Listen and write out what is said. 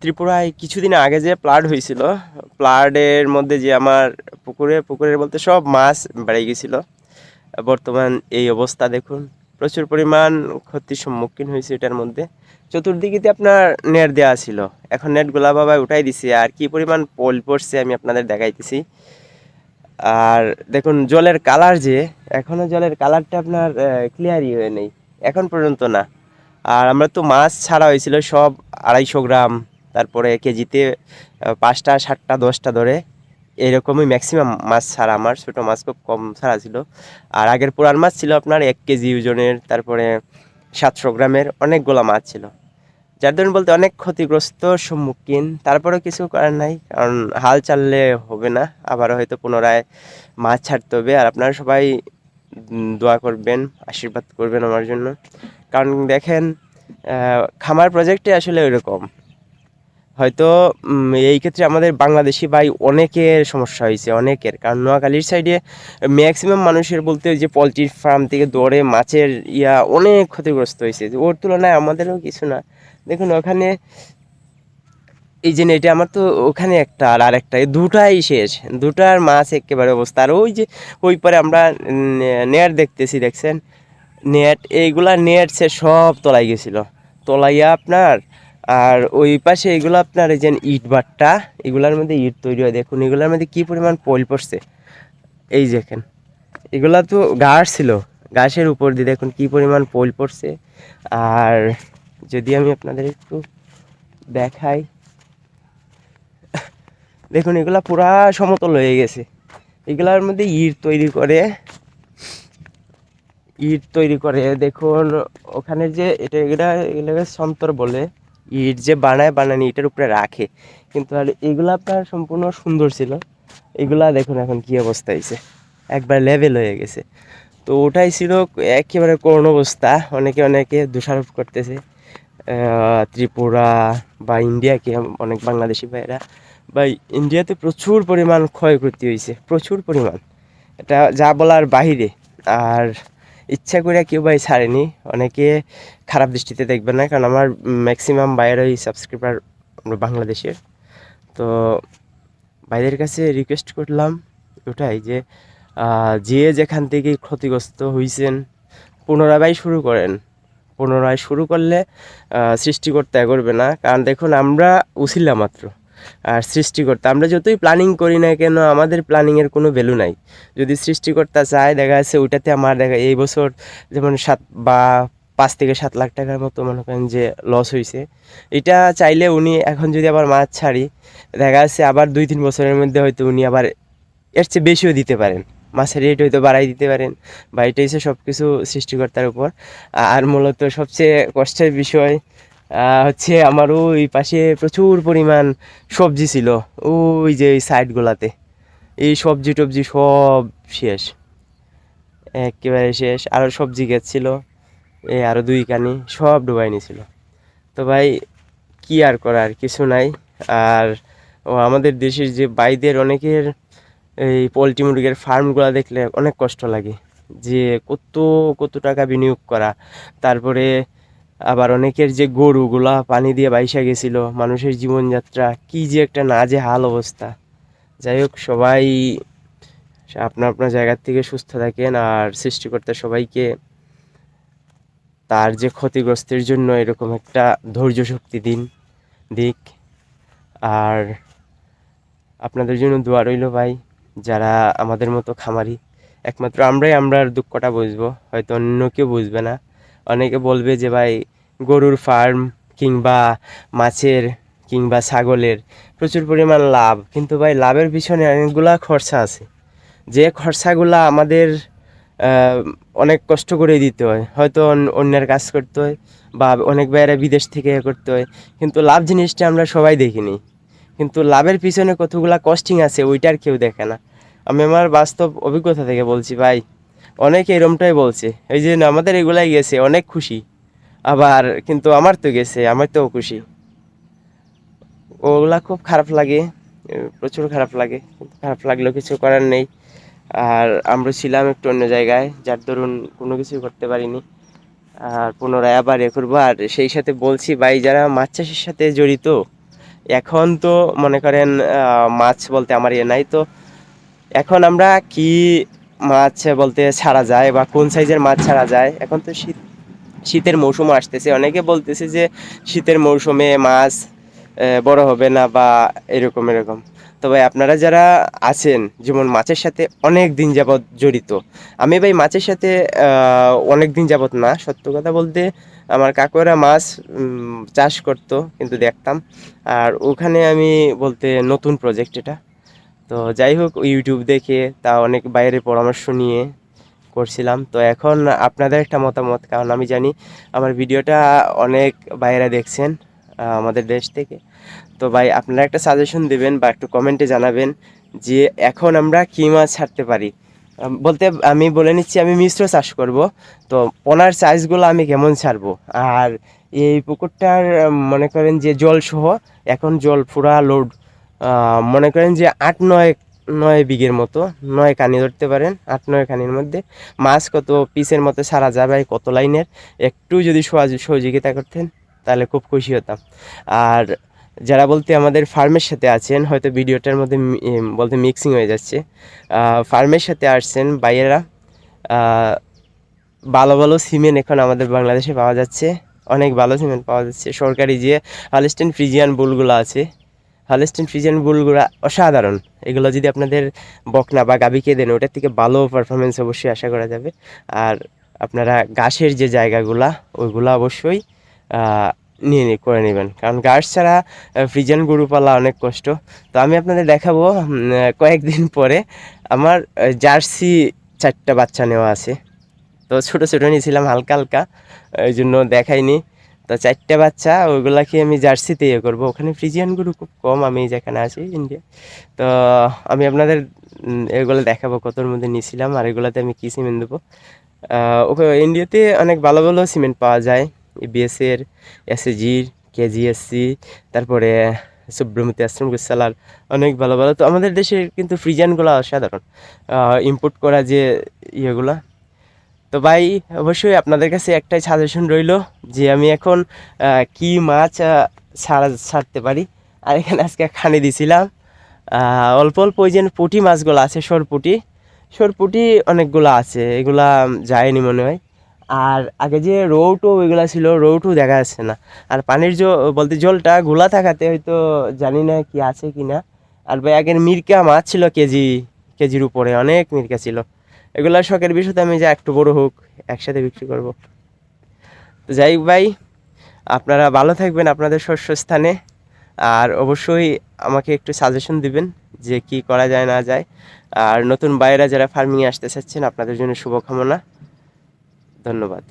ত্রিপুরায় কিছুদিন আগে যে প্লাড হয়েছিল, প্লাডের মধ্যে যে আমার পুকুরে, পুকুরের বলতে সব মাছ বেড়ে গেছিল। বর্তমান এই অবস্থা দেখুন, প্রচুর পরিমাণ ক্ষতির সম্মুখীন হয়েছে এটার মধ্যে। চতুর্দিকেতে আপনার নেট দেওয়া ছিল। এখন নেটগুলা বাবা উঠাই দিছে, আর কি পরিমাণ পোল পড়ছে আমি আপনাদের দেখাইতেছি। আর দেখুন, জলের কালার যে এখনও জলের কালারটা আপনার ক্লিয়ারই হয়ে নেই এখন পর্যন্ত না। আর আমরা তো মাছ ছাড়া হয়েছিল সব আড়াইশো গ্রাম তারপরে কেজিতে পাঁচটা, সাতটা, দশটা ধরে এরকমই ম্যাক্সিমাম মাছ ছাড়া। আমার ছোটো মাছ খুব কম ছাড়া ছিল। আর আগের পুরান মাছ ছিল আপনার এক কেজি ওজনের, তারপরে সাতশো গ্রামের অনেকগুলো মাছ ছিল। যার ধরুন বলতে অনেক ক্ষতিগ্রস্ত সম্মুখীন, তারপরেও কিছু করার নাই। কারণ হাল চাললে হবে না, আবারও হয়তো পুনরায় মাছ ছাড়তে হবে। আর আপনারা সবাই দোয়া করবেন, আশীর্বাদ করবেন আমার জন্য। কারণ দেখেন খামার প্রজেক্টে আসলে ওইরকম। হয়তো এই ক্ষেত্রে আমাদের বাংলাদেশি ভাই অনেকের সমস্যা হয়েছে, অনেকের। কারণ নোয়াখালীর সাইডে ম্যাক্সিমাম মানুষের বলতে যে পোলট্রির ফার্ম থেকে দৌড়ে মাছের ইয়া অনেক ক্ষতিগ্রস্ত হয়েছে। ওর তুলনায় আমাদেরও কিছু না। দেখুন, ওখানে এই যে এটা আমার তো ওখানে একটা আর আরেকটা দুটাই শেষ। দুটার মাছ একেবারে অবস্থা। আর ওই যে, ওই পরে আমরা নেট দেখতেছি, দেখছেন? নেট এইগুলা নেট সে সব তলাই গেছিল। তলাইয়া আপনার আর ওই পাশে এগুলো আপনার এই যে ইট বাট্টা, এগুলার মধ্যে ইট তৈরি হয়। দেখুন, এগুলার মধ্যে কি পরিমাণ পল পড়ছে। এই দেখেন, এগুলা তো ঘাস ছিল। ঘাসের উপর দিয়ে দেখুন কি পরিমাণ পোল পড়ছে। আর যদি আমি আপনাদের একটু দেখাই, দেখুন, এগুলা পুরা সমতল হয়ে গেছে। এগুলার মধ্যে ইট তৈরি করে, ইট তৈরি করে, দেখুন, ওখানে যে এটা, এগুলা, এগুলোকে সন্তর বলে। ইট যে বানায় বানানি ইটের উপরে রাখে। কিন্তু আর এগুলা আপনার সম্পূর্ণ সুন্দর ছিল। এগুলা দেখুন এখন কি অবস্থা হয়েছে একবার লেভেল হয়ে গেছে। তো ওটাই ছিল একেবারে করুণ অবস্থা। অনেকে অনেকে দোষারোপ করতেছে। ত্রিপুরা বা ইন্ডিয়াকে অনেক বাংলাদেশি ভাইয়েরা। বা ইন্ডিয়াতে প্রচুর পরিমাণ ক্ষয়ক্ষতি হয়েছে প্রচুর পরিমাণ। এটা যা বলার বাহিরে। আর ইচ্ছা করে কেউ ভাই ছাড়েনি। অনেকে খারাপ দৃষ্টিতে দেখবে না, কারণ আমার ম্যাক্সিমাম বাইরের ওই সাবস্ক্রাইবার বাংলাদেশের। তো ভাইদের কাছে রিকোয়েস্ট করলাম ওটাই যে যে যেখান থেকে ক্ষতিগ্রস্ত হয়েছেন পুনরায় শুরু করেন। পুনরায় শুরু করলে সৃষ্টিকর্তা করবে না। কারণ দেখুন, আমরা উছিলা মাত্র। সৃষ্টিকর্তা। আমরা যতই প্ল্যানিং করি না কেন, আমাদের প্ল্যানিংয়ের কোনো ভ্যালু নাই। যদি সৃষ্টিকর্তা চায়, দেখা যাচ্ছে ওইটাতে আমার দেখা, এই বছর যেমন সাত বা পাঁচ থেকে সাত লাখ টাকার মতো মনে করেন যে লস হয়েছে এটা চাইলে উনি এখন যদি আবার মাছ ছাড়ি, দেখা যাচ্ছে আবার দুই তিন বছরের মধ্যে হয়তো উনি আবার এর চেয়ে বেশিও দিতে পারেন। মাছের রেট হয়তো বাড়াই দিতে পারেন। বা এটা হচ্ছে সব কিছু সৃষ্টিকর্তার উপর। আর মূলত সবচেয়ে কষ্টের বিষয় হচ্ছে আমার ওই পাশে প্রচুর পরিমাণ সবজি ছিল। ওই যে ওই সাইডগুলাতে এই সবজি টবজি সব শেষ। একেবারে শেষ। আরও সবজি গাছ ছিল। এই আরও দুই কানি সব ডুবাই নিছিল। তো ভাই, কি আর করার? কিছু নাই। আর আমাদের দেশের যে বাইদের অনেকের এই পোলট্রি মুরগির ফার্মগুলো দেখলে অনেক কষ্ট লাগে। যে কত কত টাকা বিনিয়োগ করা। তারপরে আবার অনেকের যে গরুগুলা পানি দিয়ে বাইসা গেছিল, মানুষের জীবনযাত্রা কি যে একটা না যে হাল অবস্থা। যাই হোক, সবাই আপনার আপনার জায়গার থেকে সুস্থ থাকেন আর সৃষ্টিকর্তা সবাইকে তার যে ক্ষতিগ্রস্তের জন্য এরকম একটা ধৈর্য শক্তি দিন, দিক। আর আপনাদের জন্য দোয়া রইল ভাই, যারা আমাদের মতো খামারি। একমাত্র আমরাই আমরার দুঃখটা বুঝব, হয়তো অন্য কেউ বুঝবে না। অনেকে বলবে যে ভাই, গরুর ফার্ম কিংবা মাছের কিংবা ছাগলের প্রচুর পরিমাণ লাভ। কিন্তু ভাই, লাভের পিছনে অনেকগুলা খরচা আছে। যে খরচাগুলা আমাদের অনেক কষ্ট করে দিতে হয়। হয়তো অন- অন্যের কাজ করতে হয় বা অনেক বাইরে বিদেশ থেকে এ করতে হয়। কিন্তু লাভ জিনিসটা আমরা সবাই দেখিনি। কিন্তু লাভের পিছনে কতগুলা কস্টিং আছে, ওইটার কেউ দেখে না। আমি আমার বাস্তব অভিজ্ঞতা থেকে বলছি, ভাই অনেকে এরমটাই বলছে। এই যে আমাদের এগুলাই গেছে, অনেক খুশি। আবার কিন্তু আমার তো গেছে, আমার তো খুশি। ওগুলা খুব খারাপ লাগে, প্রচুর খারাপ লাগে খারাপ লাগলেও কিছু করার নেই। আর আমরা ছিলাম একটু অন্য জায়গায়, যার দরুন কোনো কিছু করতে পারিনি। আর পুনরায় আবার এ করব, আর সেই সাথে বলছি, ভাই, যারা মাছ চাষের সাথে জড়িত, এখন তো মনে করেন মাছ বলতে আমার ইয়ে নাই তো, এখন আমরা কি মাছ বলতে ছাড়া যায় বা কোন সাইজের মাছ ছাড়া যায়। এখন তো শীত, শীতের মৌসুম আসতেছে। অনেকে বলতেছে যে শীতের মৌসুমে মাছ বড় হবে না বা এরকম এরকম। তবে আপনারা যারা আছেন, যেমন মাছের সাথে অনেক দিন যাবৎ জড়িত, আমি ভাই মাছের সাথে অনেক দিন যাবৎ না, সত্য কথা বলতে আমার কাকুরা মাছ চাষ করতো, কিন্তু দেখতাম। আর ওখানে আমি বলতে নতুন প্রজেক্ট এটা তো যাই হোক ইউটিউব দেখে তা অনেক বাইরের পরামর্শ নিয়ে করছিলাম। তো এখন আপনাদের একটা মতামত, কারণ আমি জানি আমার ভিডিওটা অনেক বাইরে দেখছেন আমাদের দেশ থেকে। তো ভাই, আপনারা একটা সাজেশন দেবেন বা একটু কমেন্টে জানাবেন যে এখন আমরা কী মাছ ছাড়তে পারি। বলতে আমি বলে নিচ্ছি, আমি মিশ্র চাষ করব। তো পোনার সাইজগুলো আমি কেমন ছাড়বো? আর এই পুকুরটার, মনে করেন যে জল সহ এখন জল পুরা লোড মনে করেন যে আট, নয় নয় বিঘের মতো, নয় কানি ধরতে পারেন, আট, নয় কানির মধ্যে। মাছ কত পিসের মতো সারা যাবে, কত লাইনের? একটু যদি সহযোগিতা করতেন, তাহলে খুব খুশি হতাম। আর যারা বলতে আমাদের ফার্মের সাথে আছেন, হয়তো ভিডিওটার মধ্যে বলতে মিক্সিং হয়ে যাচ্ছে। ফার্মের সাথে আসছেন বাইরেরা ভালো ভালো সিমেন্ট এখন আমাদের বাংলাদেশে পাওয়া যাচ্ছে। অনেক ভালো সিমেন্ট পাওয়া যাচ্ছে। সরকারি যে হালিস্টেন ফ্রিজিয়ান বুলগুলো আছে হালিস্টেন ফ্রিজিয়ান বুলগুলো অসাধারণ। এগুলো যদি আপনাদের বকনা বা গাবিকে দেন, ওটার থেকে ভালো পারফরমেন্স অবশ্যই আশা করা যাবে। আর আপনারা ঘাসের যে জায়গাগুলা, ওইগুলো অবশ্যই নিয়ে নি- করে নেবেন। কারণ ঘাস ছাড়া ফ্রিজিয়ান গরু পালা অনেক কষ্ট। তো আমি আপনাদের দেখাবো কয়েকদিন পরে আমার জার্সি চারটা বাচ্চা নেওয়া আছে। তো ছোটো ছোটো নিয়েছিলাম, হালকা হালকা। ওই জন্য দেখাইনি। তো চারটে বাচ্চা ওইগুলাকে আমি জার্সিতে ইয়ে করব। ওখানে ফ্রিজিয়ান গরু খুব কম, আমি যেখানে আছি, ইন্ডিয়া। তো আমি আপনাদের এগুলো দেখাবো, কতর মধ্যে নিয়েছিলাম, আর এগুলোতে আমি কী সিমেন্ট দেবো। ওকে, ইন্ডিয়াতে অনেক ভালো ভালো সিমেন্ট পাওয়া যায়। বিএসের এসএজির কেজিএসসি তারপরে সুব্রমতি আশ্রম গুসালার অনেক ভালো ভালো। তো আমাদের দেশের কিন্তু ফ্রিজিয়ানগুলো অসাধারণ। ইম্পোর্ট করা যে ইয়েগুলা তো ভাই, অবশ্যই আপনাদের কাছে একটাই সাজেশন রইল যে আমি এখন কি মাছ ছাড়া, ছাড়তে পারি। আর এখানে আজকে খানি দিছিলাম। অল্প অল্প ওই যে পুঁটি মাছগুলো আছে, সরপুটি। সরপুটি অনেকগুলো আছে, এগুলা যায়নি মনে হয়। আর আগে যে রৌটো ওইগুলা ছিল, রৌটো দেখা যাচ্ছে না। আর পানির জল বলতে জলটা ঘোলা থাকাতে হয়তো জানি না কি আছে কি না আর ভাই, আগের মিরকা মাছ ছিল কেজি, কেজির উপরে, অনেক মিরকা ছিল। এগুলা শখের বিষয়তে আমি যা একটু বড় হোক, একসাথে বিক্রি করব। তো যাই ভাই, আপনারা ভালো থাকবেন আপনাদের শস্য স্থানে, আর অবশ্যই আমাকে একটু সাজেশন দিবেন যে কি করা যায়, না যায়। আর নতুন বাইরা যারা ফার্মিংয়ে আসতে চাচ্ছেন, আপনাদের জন্য শুভকামনা। ধন্যবাদ।